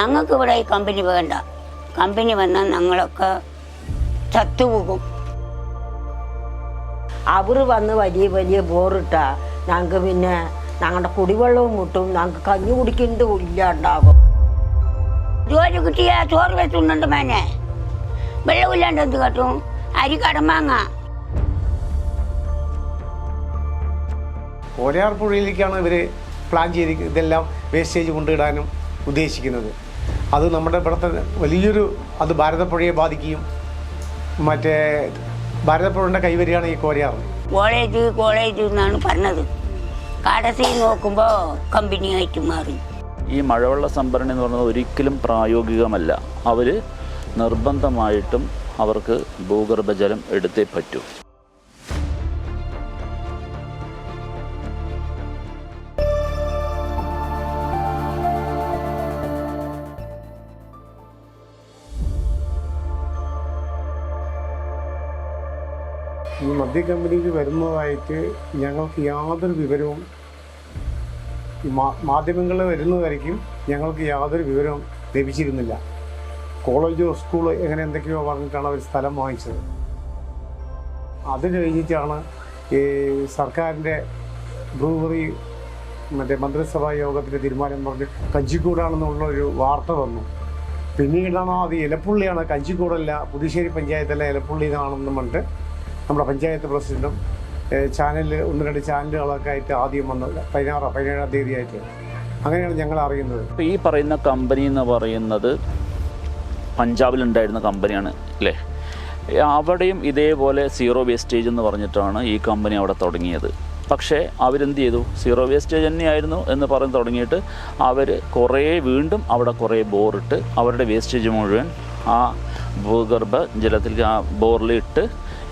ഞങ്ങൾക്ക് ഇവിടെ ഈ കമ്പനി വേണ്ട. കമ്പനി വന്നാൽ ഞങ്ങളൊക്കെ ചത്തുപോകും. അവർ വന്ന് വലിയ വലിയ ബോറിട്ടാ ഞങ്ങൾക്ക് പിന്നെ ഞങ്ങളുടെ കുടിവെള്ളവും കിട്ടും. ഞങ്ങൾക്ക് കഞ്ഞി കുടിക്കുന്നത് ഇല്ലാണ്ടാകും. ജോലി കിട്ടിയ ചോറ് വെച്ചുണ്ട് മേനെ. വെള്ളമില്ലാണ്ട് എന്ത് കാട്ടും? അരി കടമാങ്ങ കോരയാർ പുഴയിലേക്കാണ് ഇവർ പ്ലാൻ ചെയ്ത് ഇതെല്ലാം വേസ്റ്റേജ് കൊണ്ടിടാനും ഉദ്ദേശിക്കുന്നത്. അത് നമ്മുടെ ഇവിടുത്തെ വലിയൊരു അത് ഭാരതപ്പുഴയെ ബാധിക്കുകയും മറ്റേ ഭാരതപ്പുഴയുടെ കൈവരികയാണ് ഈ കോരയാറ് കോളേജ് കോളേജ് എന്നാണ് പറഞ്ഞത്. കാടസി നോക്കുമ്പോൾ കമ്പനിയായിട്ട് മാറി. ഈ മഴവെള്ള സംഭരണി എന്ന് പറയുന്നത് ഒരിക്കലും പ്രായോഗികമല്ല. അവർ നിർബന്ധമായിട്ടും അവർക്ക് ഭൂഗർഭജലം എടുത്തേ പറ്റൂ. ഈ മദ്യ കമ്പനിക്ക് വരുന്നതായിട്ട് ഞങ്ങൾക്ക് യാതൊരു വിവരവും ഈ മാധ്യമങ്ങളിൽ വരുന്നതായിരിക്കും ഞങ്ങൾക്ക് യാതൊരു വിവരവും ലഭിച്ചിരുന്നില്ല. കോളേജോ സ്കൂളോ എങ്ങനെ എന്തൊക്കെയോ പറഞ്ഞിട്ടാണ് അവർ സ്ഥലം വാങ്ങിച്ചത്. അത് കഴിഞ്ഞിട്ടാണ് ഈ സർക്കാരിന്റെ ബ്രൂവറി മറ്റേ മന്ത്രിസഭാ യോഗത്തിന്റെ തീരുമാനം പറഞ്ഞ് കഞ്ചിക്കൂടാണെന്നുള്ളൊരു വാർത്ത വന്നു. പിന്നീടാണോ അത് ഇലപ്പുള്ളിയാണ് കഞ്ചിക്കൂടല്ല പുതുശ്ശേരി പഞ്ചായത്തല്ല ഇലപ്പുള്ളി എന്നാണെന്നും പറഞ്ഞിട്ട് നമ്മുടെ പഞ്ചായത്ത് പ്രസിഡന്റും ചാനലിൽ ഒന്ന് രണ്ട് ചാനലുകളൊക്കെ ആയിട്ട് ആദ്യം വന്നത് പതിനാറ് പതിനേഴാം തീയതി ആയിട്ട് അങ്ങനെയാണ് ഞങ്ങൾ അറിയുന്നത്. ഈ പറയുന്ന കമ്പനി എന്ന് പറയുന്നത് പഞ്ചാബിലുണ്ടായിരുന്ന കമ്പനിയാണ് അല്ലേ? അവിടെയും ഇതേപോലെ സീറോ വേസ്റ്റേജ് എന്ന് പറഞ്ഞിട്ടാണ് ഈ കമ്പനി അവിടെ തുടങ്ങിയത്. പക്ഷേ അവരെന്ത് ചെയ്തു? സീറോ വേസ്റ്റേജ് തന്നെയായിരുന്നു എന്ന് പറഞ്ഞ് തുടങ്ങിയിട്ട് അവർ കുറേ വീണ്ടും അവിടെ കുറേ ബോറിട്ട് അവരുടെ വേസ്റ്റേജ് മുഴുവൻ ആ ഭൂഗർഭ ജലത്തിൽ ആ ബോറിലിട്ട്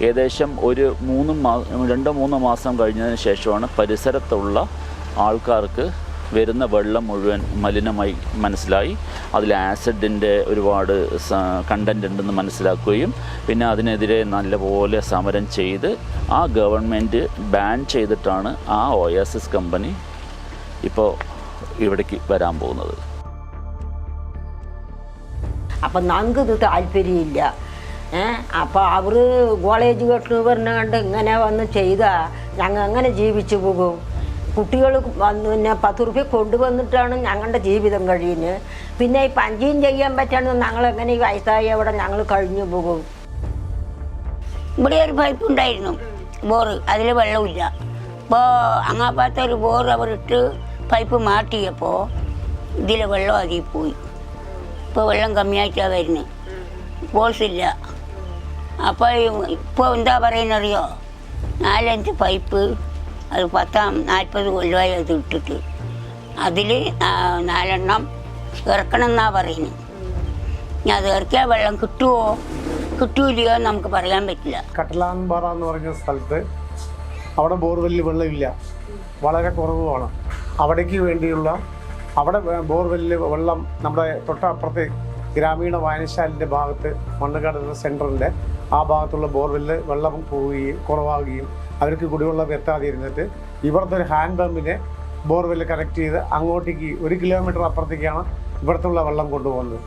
ഏകദേശം ഒരു മൂന്ന് മാ രണ്ടോ മൂന്നോ മാസം കഴിഞ്ഞതിന് ശേഷമാണ് പരിസരത്തുള്ള ആൾക്കാർക്ക് വരുന്ന വെള്ളം മുഴുവൻ മലിനമായി മനസ്സിലായി. അതിൽ ആസിഡിന്റെ ഒരുപാട് കണ്ടന്റ് ഉണ്ടെന്ന് മനസ്സിലാക്കുകയും പിന്നെ അതിനെതിരെ നല്ലപോലെ സമരം ചെയ്ത് ആ ഗവൺമെന്റ് ബാൻ ചെയ്തിട്ടാണ് ആ ഒ എസ് എസ് കമ്പനി ഇപ്പോൾ ഇവിടേക്ക് വരാൻ പോകുന്നത്. അപ്പം നമുക്ക് താല്പര്യമില്ല. അപ്പോൾ അവർ കോളേജ് കെട്ടു പറഞ്ഞ കണ്ട് ഇങ്ങനെ വന്ന് ചെയ്താൽ ഞങ്ങൾ എങ്ങനെ ജീവിച്ചു പോകും. കുട്ടികൾ വന്ന് പിന്നെ പത്ത് റുപ്യ കൊണ്ടുവന്നിട്ടാണ് ഞങ്ങളുടെ ജീവിതം കഴിയുന്നത് പിന്നെ ഈ പഞ്ചിയും ചെയ്യാൻ പറ്റാണ്ട് ഞങ്ങളെങ്ങനെ ഈ വയസ്സായി അവിടെ ഞങ്ങൾ കഴിഞ്ഞു പോകും. ഇവിടെ ഒരു പൈപ്പ് ഉണ്ടായിരുന്നു ബോറ്. അതിൽ വെള്ളമില്ല. അപ്പോൾ അങ്ങാപ്പാത്ത ഒരു ബോർ അവരിട്ട് പൈപ്പ് മാറ്റിയപ്പോൾ ഇതിലെ വെള്ളം അതിൽ പോയി. ഇപ്പോൾ വെള്ളം കമ്മിയായിട്ടാണ് വരുന്നത് ബോൾസില്ല അപ്പോൾ ഇപ്പോൾ എന്താ പറയുന്നറിയോ? നാലഞ്ച് പൈപ്പ് അത് പത്താം നാൽപ്പത് കൊല്ലമായി അത് ഇട്ടിട്ട്. അതിൽ നാലെണ്ണം ഇറക്കണം എന്നാണ് പറയുന്നത് ഇനി അത് ഇറക്കിയാൽ വെള്ളം കിട്ടുമോ കിട്ടൂലയോ നമുക്ക് പറയാൻ പറ്റില്ല. കട്ടലാൻപാറ എന്ന് പറഞ്ഞ സ്ഥലത്ത് അവിടെ ബോർവെല്ലിൽ വെള്ളമില്ല. വളരെ കുറവുമാണ്. അവിടേക്ക് വേണ്ടിയുള്ള അവിടെ ബോർവെല്ലിൽ വെള്ളം നമ്മുടെ തൊട്ടപ്പുറത്തെ ഗ്രാമീണ വായനശാലിന്റെ ഭാഗത്ത് മണ്ണുകാട് എന്ന സെന്ററിന്റെ ആ ഭാഗത്തുള്ള ബോർവെല്ലിൽ വെള്ളം പോവുകയും കുറവാകുകയും അവർക്ക് കുടിവെള്ളം എത്താതിരുന്നിട്ട് ഇവിടുത്തെ ഒരു ഹാൻഡ് പമ്പിനെ ബോർവെല്ല് കണക്ട് ചെയ്ത് അങ്ങോട്ടേക്ക് ഒരു കിലോമീറ്റർ അപ്പുറത്തേക്കാണ് ഇവിടത്തുള്ള വെള്ളം കൊണ്ടുപോകുന്നത്.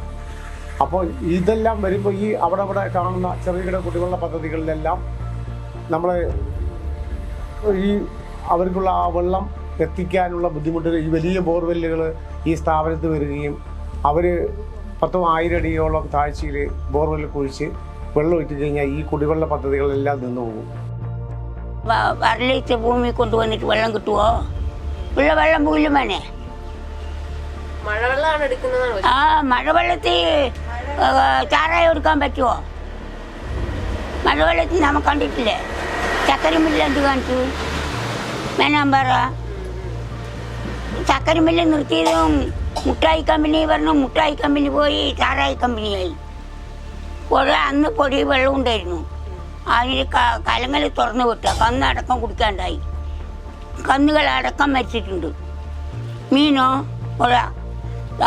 അപ്പോൾ ഇതെല്ലാം വരുമ്പോൾ ഈ അവിടെ അവിടെ കാണുന്ന ചെറുകിട കുടിവെള്ള പദ്ധതികളിലെല്ലാം നമ്മൾ ഈ അവർക്കുള്ള ആ വെള്ളം എത്തിക്കാനുള്ള ബുദ്ധിമുട്ടുകൾ ഈ വലിയ ബോർവെല്ലുകൾ ഈ സ്ഥാപനത്തിൽ വരികയും അവർ പത്തും ആയിരം അടിയോളം താഴ്ചയിൽ ബോർവെല്ല് കുഴിച്ച് വെള്ളം ഇട്ട് കഴിഞ്ഞാൽ ഈ കുടിവെള്ള പദ്ധതികളെല്ലാം നിന്നു പോകും. വ- വരളിച്ച ഭൂമി കൊണ്ടുവന്നിട്ട് വെള്ളം കിട്ടുമോ ഉള്ള വെള്ളം പോലും വേണേ. ആ മഴവെള്ളത്തിൽ ചാറായി എടുക്കാൻ പറ്റുമോ മഴവെള്ളത്തിൽ നമ്മൾ കണ്ടിട്ടില്ലേ? ചക്കരമില്ല എന്ത് കാണിച്ചു? മേനാമ്പാറ ചക്കരമില്ല നിർത്തിയതും മുട്ടായി കമ്പനി പറഞ്ഞു മുട്ടായി കമ്പനി പോയി ചാറായി കമ്പനിയായി. കുറെ അന്ന് പൊടി വെള്ളം ഉണ്ടായിരുന്നു. അതിന് കലങ്ങൾ തുറന്നു വിട്ട. കന്നടക്കം കുടിക്കാണ്ടായി. കന്നുകൾ അടക്കം മരിച്ചിട്ടുണ്ട്. മീനോ പുഴ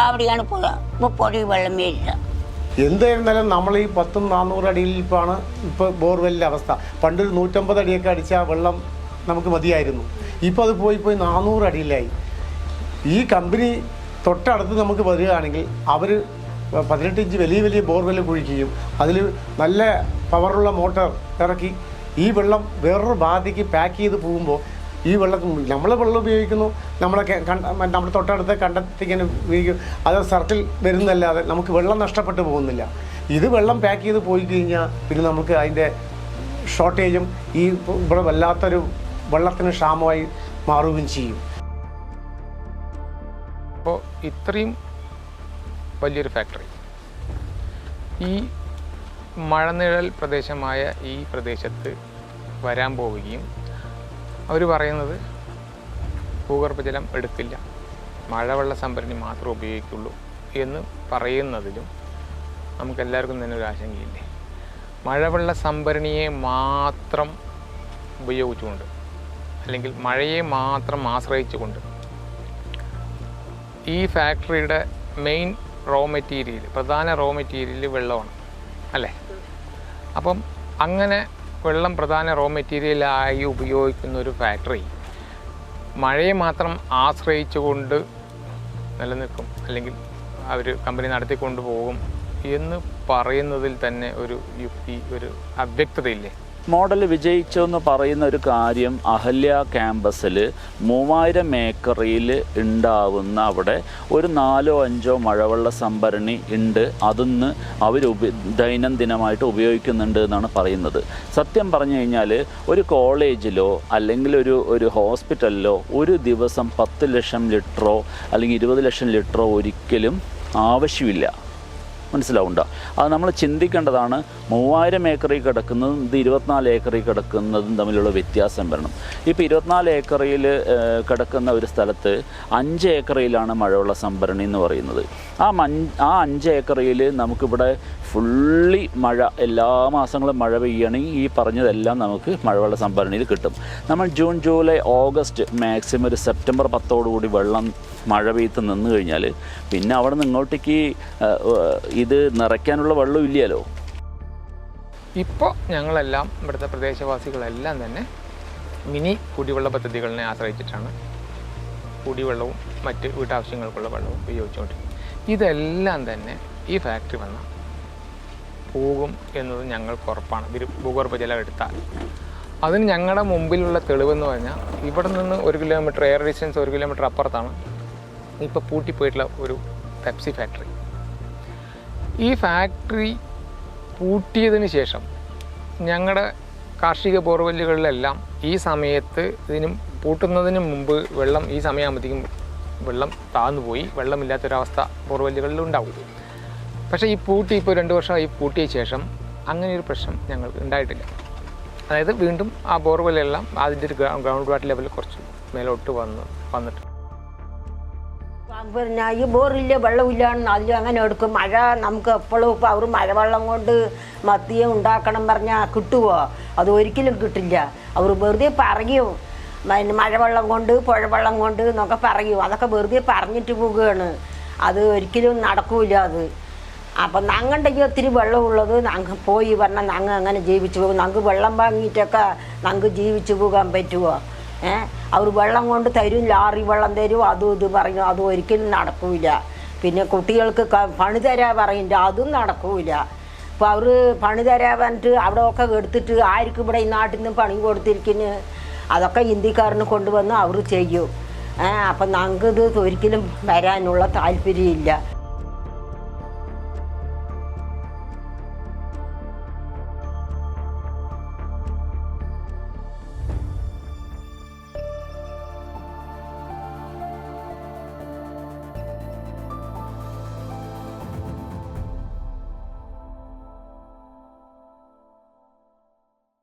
അവിടെയാണ് പുഴ ഇപ്പോൾ പൊടി വെള്ളം ഇല്ല എന്തായിരുന്നാലും നമ്മൾ ഈ പത്തും നാനൂറ് അടിയിൽ അടിയിലാണ് ഇപ്പോൾ ബോർവെല്ലിന്റെ അവസ്ഥ. പണ്ടൊരു നൂറ്റമ്പത് അടിയൊക്കെ അടിച്ച വെള്ളം നമുക്ക് മതിയായിരുന്നു. ഇപ്പോൾ അത് പോയി പോയി നാനൂറ് അടിയിലായി. ഈ കമ്പനി തൊട്ടടുത്ത് നമുക്ക് വരികയാണെങ്കിൽ അവർ പതിനെട്ട് ഇഞ്ച് വലിയ വലിയ ബോർവെൽ കുഴിക്കുകയും അതിൽ നല്ല പവറുള്ള മോട്ടോർ ഇറക്കി ഈ വെള്ളം വേറൊരു ബാധിക്ക് പാക്ക് ചെയ്ത് പോകുമ്പോൾ ഈ വെള്ളം നമ്മൾ വെള്ളം ഉപയോഗിക്കുന്നു നമ്മളെ നമ്മുടെ തൊട്ടടുത്ത് കണ്ടെത്തിങ്ങനെ ഉപയോഗിക്കും. അത് സർക്കിൾ വരുന്നല്ലാതെ നമുക്ക് വെള്ളം നഷ്ടപ്പെട്ടു പോകുന്നില്ല. ഇത് വെള്ളം പാക്ക് ചെയ്ത് പോയി കഴിഞ്ഞാൽ പിന്നെ നമുക്ക് അതിന്റെ ഷോർട്ടേജും ഈ ഇവിടെ വല്ലാത്തൊരു വെള്ളത്തിന് ക്ഷാമമായി മാറുകയും ചെയ്യും. അപ്പോൾ ഇത്രയും വലിയൊരു ഫാക്ടറി ഈ മഴനിഴൽ പ്രദേശമായ ഈ പ്രദേശത്ത് വരാൻ പോവുകയും അവർ പറയുന്നത് ഭൂഗർഭജലം എടുക്കില്ല. മഴവെള്ള സംഭരണി മാത്രമേ ഉപയോഗിക്കുള്ളൂ എന്ന് പറയുന്നതിലും നമുക്കെല്ലാവർക്കും തന്നെ ഒരു ആശങ്കയില്ലേ? മഴവെള്ള സംഭരണിയെ മാത്രം ഉപയോഗിച്ചുകൊണ്ട് അല്ലെങ്കിൽ മഴയെ മാത്രം ആശ്രയിച്ചുകൊണ്ട് ഈ ഫാക്ടറിയുടെ മെയിൻ റോ മെറ്റീരിയൽ പ്രധാന റോ മെറ്റീരിയൽ വെള്ളമാണ് അല്ലേ? അപ്പം അങ്ങനെ വെള്ളം പ്രധാന റോ മെറ്റീരിയലായി ഉപയോഗിക്കുന്ന ഒരു ഫാക്ടറി മഴയെ മാത്രം ആശ്രയിച്ചുകൊണ്ട് നിലനിൽക്കും അല്ലെങ്കിൽ അവർ കമ്പനി നടത്തിക്കൊണ്ട് പോകും എന്ന് പറയുന്നതിൽ തന്നെ ഒരു യുക്തി ഒരു അവ്യക്തതയില്ലേ? മോഡൽ വിജയിച്ചെന്ന് പറയുന്ന ഒരു കാര്യം അഹല്യ ക്യാമ്പസിൽ മൂവായിരം ഏക്കറിൽ ഉണ്ടാവുന്ന അവിടെ ഒരു നാലോ അഞ്ചോ മഴവെള്ള സംഭരണി ഉണ്ട്. അതിന്ന് അവർ ഉപ ദൈനംദിനമായിട്ട് ഉപയോഗിക്കുന്നുണ്ട് എന്നാണ് പറയുന്നത്. സത്യം പറഞ്ഞു കഴിഞ്ഞാൽ ഒരു കോളേജിലോ അല്ലെങ്കിൽ ഒരു ഒരു ഹോസ്പിറ്റലിലോ ഒരു ദിവസം പത്ത് ലക്ഷം ലിറ്ററോ അല്ലെങ്കിൽ ഇരുപത് ലക്ഷം ലിറ്ററോ ഒരിക്കലും ആവശ്യമില്ല. മനസ്സിലാവുണ്ടോ അത് നമ്മൾ ചിന്തിക്കേണ്ടതാണ് മൂവായിരം ഏക്കറിൽ കിടക്കുന്നതും ഇത് ഇരുപത്തിനാല് ഏക്കറിൽ കിടക്കുന്നതും തമ്മിലുള്ള വ്യത്യാസം വരണം. ഇപ്പോൾ ഇരുപത്തിനാല് ഏക്കറിൽ കിടക്കുന്ന ഒരു സ്ഥലത്ത് അഞ്ച് ഏക്കറിലാണ് മഴവെള്ള സംഭരണി എന്ന് പറയുന്നത്. ആ മൺ ആ അഞ്ച് ഏക്കറിൽ നമുക്കിവിടെ ഫുള്ളി മഴ എല്ലാ മാസങ്ങളും മഴ പെയ്യുകയാണെങ്കിൽ ഈ പറഞ്ഞതെല്ലാം നമുക്ക് മഴവെള്ള സംഭരണിയിൽ കിട്ടും. നമ്മൾ ജൂൺ ജൂലൈ ഓഗസ്റ്റ് മാക്സിമം ഒരു സെപ്റ്റംബർ പത്തോടുകൂടി വെള്ളം മഴ പെയ്ത്ത് നിന്ന് കഴിഞ്ഞാൽ പിന്നെ അവിടെ നിന്ന് ഇങ്ങോട്ടേക്ക് ഇത് നിറയ്ക്കാനുള്ള വെള്ളം ഇല്ലല്ലോ ഇപ്പോൾ ഞങ്ങളെല്ലാം ഇവിടുത്തെ പ്രദേശവാസികളെല്ലാം തന്നെ മിനി കുടിവെള്ള പദ്ധതികളിനെ ആശ്രയിച്ചിട്ടാണ് കുടിവെള്ളവും മറ്റ് വീട്ടാവശ്യങ്ങൾക്കുള്ള വെള്ളവും ഉപയോഗിച്ചുകൊണ്ടിരിക്കുന്നത്. ഇതെല്ലാം തന്നെ ഈ ഫാക്ടറി വന്ന പോകും എന്നത് ഞങ്ങൾക്ക് ഉറപ്പാണ്. ഇതിൽ ഭൂഗർഭജലം എടുത്താൽ. അതിന് ഞങ്ങളുടെ മുമ്പിലുള്ള തെളിവെന്ന് പറഞ്ഞാൽ ഇവിടെ നിന്ന് ഒരു കിലോമീറ്റർ എയർ ഡിസ്റ്റൻസ് ഒരു കിലോമീറ്റർ അപ്പുറത്താണ് ഇപ്പോൾ പൂട്ടിപ്പോയിട്ടുള്ള ഒരു പെപ്സി ഫാക്ടറി ഈ ഫാക്ടറി പൂട്ടിയതിന് ശേഷം ഞങ്ങളുടെ കാർഷിക ബോർവെല്ലുകളിലെല്ലാം ഈ സമയത്ത് ഇതിനും പൂട്ടുന്നതിന് മുമ്പ് വെള്ളം ഈ സമയമാകുമ്പോഴത്തേക്കും വെള്ളം താഴ്ന്നു പോയി വെള്ളമില്ലാത്തൊരവസ്ഥ ബോർവെല്ലുകളിൽ ഉണ്ടാവും. പക്ഷേ ഈ പൂട്ടി ഇപ്പോൾ രണ്ട് വർഷമായി പൂട്ടിയ ശേഷം അങ്ങനെ ഒരു പ്രശ്നം ഞങ്ങൾക്ക് ഉണ്ടായിട്ടില്ല. അതായത് വീണ്ടും ആ ബോർവെല്ലെല്ലാം അതിന്റെ ഒരു ഗ്രൗണ്ട് വാട്ടർ ലെവൽ കുറച്ച് മേലോട്ട് വന്ന് വന്നിട്ട് പിന്നെ ഈ ബോറില്ല വെള്ളമില്ലാന്ന് നല്ല അങ്ങനെ എടുക്കും. മഴ നമുക്ക് എപ്പോഴും ഇപ്പോൾ അവർ മഴവെള്ളം കൊണ്ട് മത്തിയെ ഉണ്ടാക്കണം പറഞ്ഞാൽ കിട്ടുമോ അത് ഒരിക്കലും കിട്ടില്ല. അവർ വെറുതെ പറയും. പിന്നെ മഴവെള്ളം കൊണ്ട് പുഴവെള്ളം കൊണ്ട് എന്നൊക്കെ പറയും. അതൊക്കെ വെറുതെ പറഞ്ഞിട്ട് പോവുകയാണ്. അത് ഒരിക്കലും നടക്കൂല അത്. അപ്പം ഞങ്ങളുടെ ഈ ഒത്തിരി വെള്ളമുള്ളത് ഞങ്ങൾ പോയി പറഞ്ഞാൽ ഞങ്ങൾ അങ്ങനെ ജീവിച്ചു പോകും. ഞങ്ങൾക്ക് വെള്ളം വാങ്ങിയിട്ടൊക്കെ ഞങ്ങൾക്ക് ജീവിച്ചു പോകാൻ പറ്റുമോ ഏ? അവർ വെള്ളം കൊണ്ട് തരും ലാറി വെള്ളം തരും അതും ഇത് പറയും അതും ഒരിക്കലും നടക്കൂല. പിന്നെ കുട്ടികൾക്ക് പണി തരാ പറയും അതും നടക്കൂല. അപ്പോൾ അവർ പണി തരാ പറഞ്ഞിട്ട് അവിടെ ഒക്കെ എടുത്തിട്ട് ആർക്കും ഇവിടെ ഈ നാട്ടിൽ നിന്ന് പണി കൊടുത്തിരിക്കുന്ന. അതൊക്കെ ഹിന്ദിക്കാരന് കൊണ്ടുവന്ന് അവർ ചെയ്യും. അപ്പം ഞങ്ങൾക്ക് ഇത് ഒരിക്കലും വരാനുള്ള താല്പര്യമില്ല.